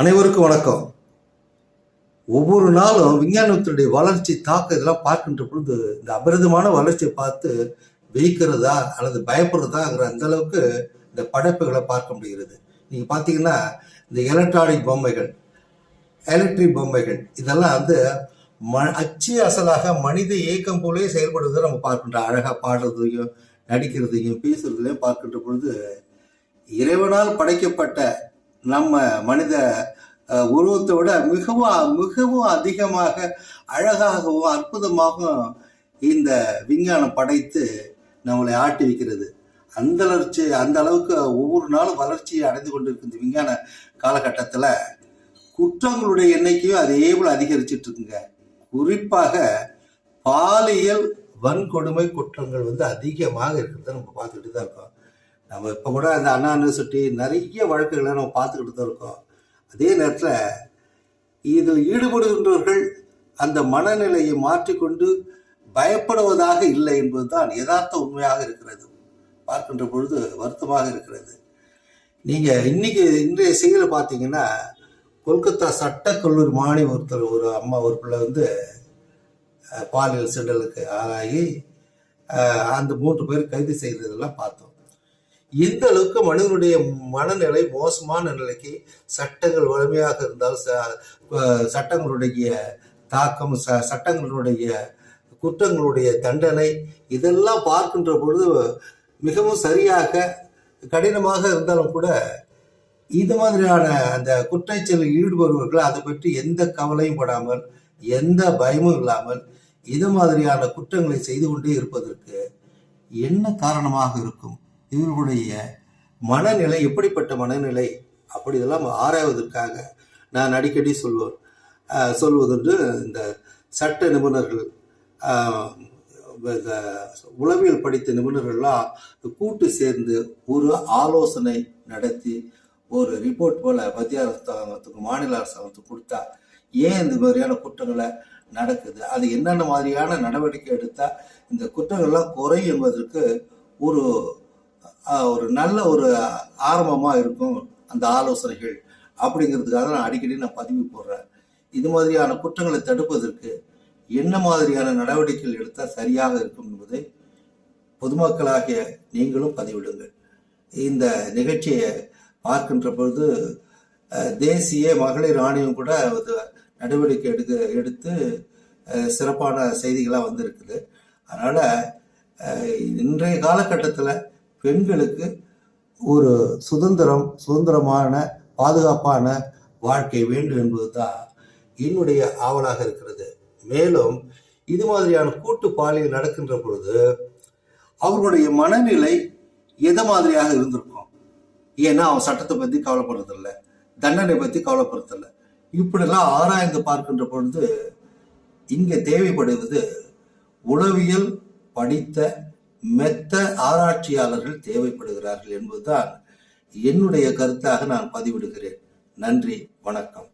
அனைவருக்கும் வணக்கம். ஒவ்வொரு நாளும் விஞ்ஞானத்தினுடைய வளர்ச்சி தாக்கம் இதெல்லாம் பார்க்கின்ற பொழுது இந்த அபரிதமான வளர்ச்சியை பார்த்து வெயிக்கிறதா அல்லது பயப்படுறதாங்கிற அந்த அளவுக்கு இந்த படைப்புகளை பார்க்க முடிகிறது. நீங்க பார்த்தீங்கன்னா இந்த எலக்ட்ரானிக் பொம்மைகள் எலக்ட்ரிக் பொம்மைகள் இதெல்லாம் வந்து ம அச்சு அசலாக மனித இயக்கம் போலே செயல்படுவதை நம்ம பார்க்கின்றோம். அழகாக பாடுறதையும் நடிக்கிறதையும் பேசுறதையும் பார்க்கின்ற பொழுது இறைவனால் படைக்கப்பட்ட நம்ம மனித உருவத்தோட உருவத்தை விட மிகவும் மிகவும் அதிகமாக அழகாகவும் அற்புதமாகவும் இந்த விஞ்ஞானம் படைத்து நம்மளை ஆட்டி வைக்கிறது. அந்த வளர்ச்சி அந்த அளவுக்கு ஒவ்வொரு நாளும் வளர்ச்சியை அடைந்து கொண்டிருக்கும் இந்த விஞ்ஞான காலகட்டத்தில் குற்றங்களுடைய எண்ணிக்கையும் அதே போல் அதிகரிச்சுட்டு இருக்குங்க. குறிப்பாக பாலியல் வன்கொடுமை குற்றங்கள் வந்து அதிகமாக இருக்கிறத நம்ம பார்த்துக்கிட்டு தான் இருக்கோம். நம்ம இப்போ கூட அந்த அண்ணா யூனிவர்சிட்டி நிறைய வழக்குகளை நம்ம பார்த்துக்கிட்டு தான் இருக்கோம். அதே நேரத்தில் இதில் ஈடுபடுகின்றவர்கள் அந்த மனநிலையை மாற்றிக்கொண்டு பயப்படுவதாக இல்லை என்பதுதான் யதார்த்த உண்மையாக இருக்கிறது. பார்க்கின்ற பொழுது வருத்தமாக இருக்கிறது. நீங்கள் இன்னைக்கு இன்றைய செய்தியில் பார்த்தீங்கன்னா கொல்கத்தா சட்டக்கல்லூரி மாணவி ஒருத்தர் ஒரு அம்மா ஒரு பிள்ளை வந்து பாலியல் சீண்டலுக்கு ஆளாகி அந்த மூன்று பேர் கைது செய்ததெல்லாம் பார்த்தோம். எந்த அளவுக்கு மனிதனுடைய மனநிலை மோசமான நிலைக்கு சட்டங்கள் வலிமையாக இருந்தால் ச- சட்டங்களுடைய தாக்கம் ச சட்டங்களுடைய குற்றங்களுடைய தண்டனை இதெல்லாம் பார்க்கின்ற பொழுது மிகவும் சரியாக கடினமாக இருந்தாலும் கூட இது மாதிரியான அந்த குற்றச்செயலில் ஈடுபடுபவர்கள் அதை பற்றி எந்த கவலையும் படாமல் எந்த பயமும் இல்லாமல் இது மாதிரியான குற்றங்களை செய்து கொண்டே இருப்பதற்கு என்ன காரணமாக இருக்கும்? இவர்களுடைய மனநிலை எப்படிப்பட்ட மனநிலை? அப்படி இதெல்லாம் ஆராய்வதற்காக நான் அடிக்கடி சொல்வோம் ஆஹ் சொல்வதுண்டு இந்த சட்ட நிபுணர்கள் இந்த உளவியல் படித்த நிபுணர்கள்லாம் கூட்டு சேர்ந்து ஒரு ஆலோசனை நடத்தி ஒரு ரிப்போர்ட் போல மத்திய அரசாங்கத்துக்கு மாநில அரசாங்கத்துக்கு கொடுத்தா ஏன் இந்த மாதிரியான குற்றங்களை நடக்குது? அது என்னென்ன மாதிரியான நடவடிக்கை எடுத்தா இந்த குற்றங்கள்லாம் குறையும் என்பதற்கு ஒரு ஒரு நல்ல ஒரு ஆரம்பமாக இருக்கும் அந்த ஆலோசனைகள் அப்படிங்கிறதுக்காக நான் அடிக்கடி நான் பதிவு போடுறேன். இது மாதிரியான குற்றங்களை தடுப்பதற்கு என்ன மாதிரியான நடவடிக்கைகள் எடுத்தால் சரியாக இருக்கும் என்பதை பொதுமக்களாகிய நீங்களும் பதிவிடுங்கள். இந்த நிகழ்ச்சியை பார்க்கின்ற பொழுது தேசிய மகளிர் ஆணையம் கூட நடவடிக்கை எடுக்க எடுத்து சிறப்பான செய்திகளாக வந்திருக்குது. அதனால் இன்றைய காலகட்டத்தில் பெண்களுக்கு ஒரு சுதந்திரம் சுதந்திரமான பாதுகாப்பான வாழ்க்கை வேண்டும் என்பதுதான் என்னுடைய ஆவலாக இருக்கிறது. மேலும் இது மாதிரியான கூட்டு பாலியல் நடக்கின்ற பொழுது அவர்களுடைய மனநிலை எதை மாதிரியாக இருந்திருக்கும்? ஏன்னா அவன் சட்டத்தை பற்றி கவலைப்படுறதில்ல. தண்டனை பற்றி கவலைப்படுறதில்ல. இப்படிலாம் ஆராய்ந்து பார்க்கின்ற பொழுது இங்கே தேவைப்படுவது உளவியல் படித்த மெத்த ஆராய்ச்சியாளர்கள் தேவைப்படுகிறார்கள் என்பதுதான் என்னுடைய கருத்தாக நான் பதிவிடுகிறேன். நன்றி வணக்கம்.